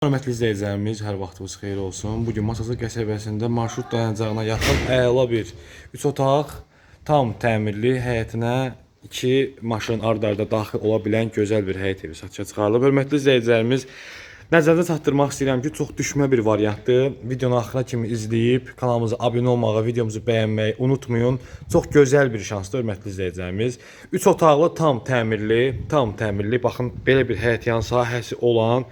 Hörmətli izləyicilərimiz, hər vaxtınız xeyir olsun. Bu gün Masası qəsəbəsində marşrut dayanacağına yaxın əla bir 3 otaq, tam təmirli həyətinə 2 maşın ard-arda daxil ola bilən gözəl bir həyət evi satışa çıxarılıb. Hörmətli izləyicilərimiz, nəzərdə çatdırmaq istəyirəm ki, çox düşmə bir variantdır. Videonu axıra kimi izləyib kanalımıza abunə olmağı, videomuzu bəyənməyi unutmayın. Çox gözəl bir şansdır hörmətli izləyicilərimiz. 3 otaqlı, tam təmirli, tam təmirli. Baxın, belə bir həyətyan sahəsi olan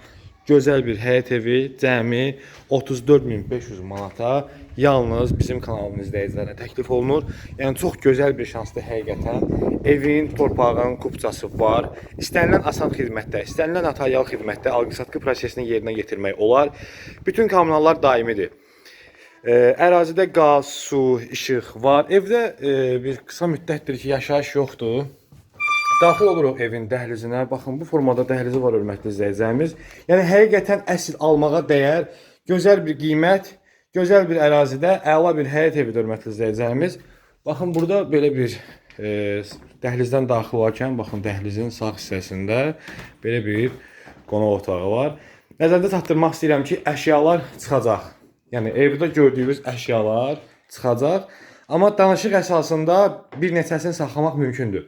gözəl bir həyət evi cəmi 34500 manata yalnız bizim kanalımız izləyicilərinə təklif olunur. Yəni çox gözəl bir şansdır həqiqətən. Evin, torpağın kupçası var. İstənilən asan xidmətdə, istənilən notarial xidmətdə alqı-satqı prosesini yerinə yetirmək olar. Bütün kommunallar daimidir. Ə, ərazidə qaz, su, işıq var. Evdə ə, bir qısa müddətdir ki, yaşayış yoxdur. Daxil oluruq evin dəhlizinə. Baxın bu formada dəhlizi var hörmətli izləyicilərimiz. Yəni həqiqətən əsl almağa dəyər, gözəl bir qiymət, gözəl bir ərazidə əla bir həyət evidir hörmətli izləyicilərimiz. Baxın burada belə bir e, dəhlizdən daxil olarkən baxın dəhlizin sağ hissəsində belə bir qonaq otağı var. Nəzərdə çatdırmaq istəyirəm ki, əşyalar çıxacaq. Yəni evdə gördüyünüz əşyalar çıxacaq. Amma danışıq əsasında bir neçəsini saxlamaq mümkündür.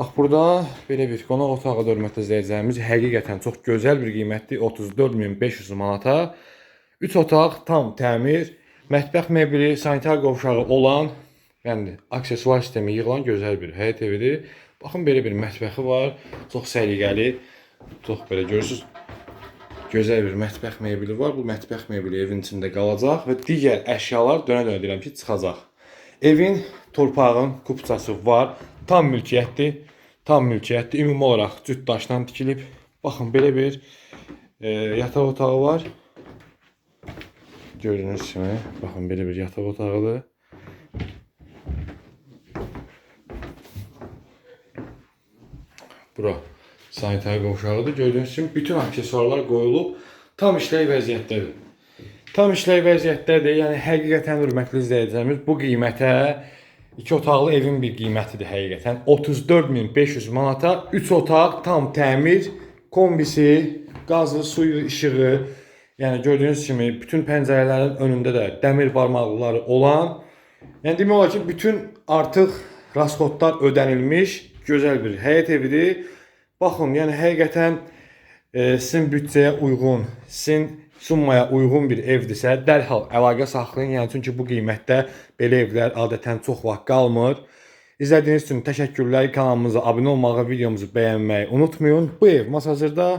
Bax burada belə bir qonaq otağı da hörmətli izləyicilərimiz həqiqətən çox gözəl bir qiymətli 34500 manata 3 otaq tam təmir, mətbəx mebeli, sanitar qovşağı olan, yəni aksesuar sistemi yığılan gözəl bir həyət evidir. Baxın belə bir mətbəxi var, çox səliqəli, çox belə görürsüz gözəl bir mətbəx mebeli var. Bu mətbəx mebeli evin içində qalacaq və digər əşyalar dönə-dönə deyirəm ki, çıxacaq. Evin, torpağın kupçası var. Tam mülkiyyətdir. Tam mülkiyyətdir. Ümumi olaraq cüt daşdan tikilib. Baxın belə bir e, yataq otağı var. Gördüyünüz kimi, baxın belə bir yataq otağıdır. Bura sanitar qovşağıdır. Gördüyünüz kimi bütün aksesuarlar qoyulub tam işlək vəziyyətdədir. Tam işlək vəziyyətdədir. Yəni həqiqətən hörmətli izləyicilərimiz bu qiymətə 2 otaqlı evin bir qiymətidir həqiqətən. 34500 manata 3 otaq tam təmir, kombisi, qazı, suyu, işığı, yəni gördüyünüz kimi bütün pəncərələrin önündə də dəmir barmaqlıları olan, yəni demək olar ki, bütün artıq rasxodlar ödənilmiş gözəl bir həyət evidir. Baxın, yəni həqiqətən e, sizin büdcəyə uyğun, sizin summaya uyğun bir evdirsə, dərhal əlaqə saxlayın. Yəni çünki bu qiymətdə belə evlər adətən çox vaxt qalmır. İzlədiyiniz üçün təşəkkürlər. Kanalımıza abunə olmağı, videomuzu bəyənməyi unutmayın. Bu ev masazırda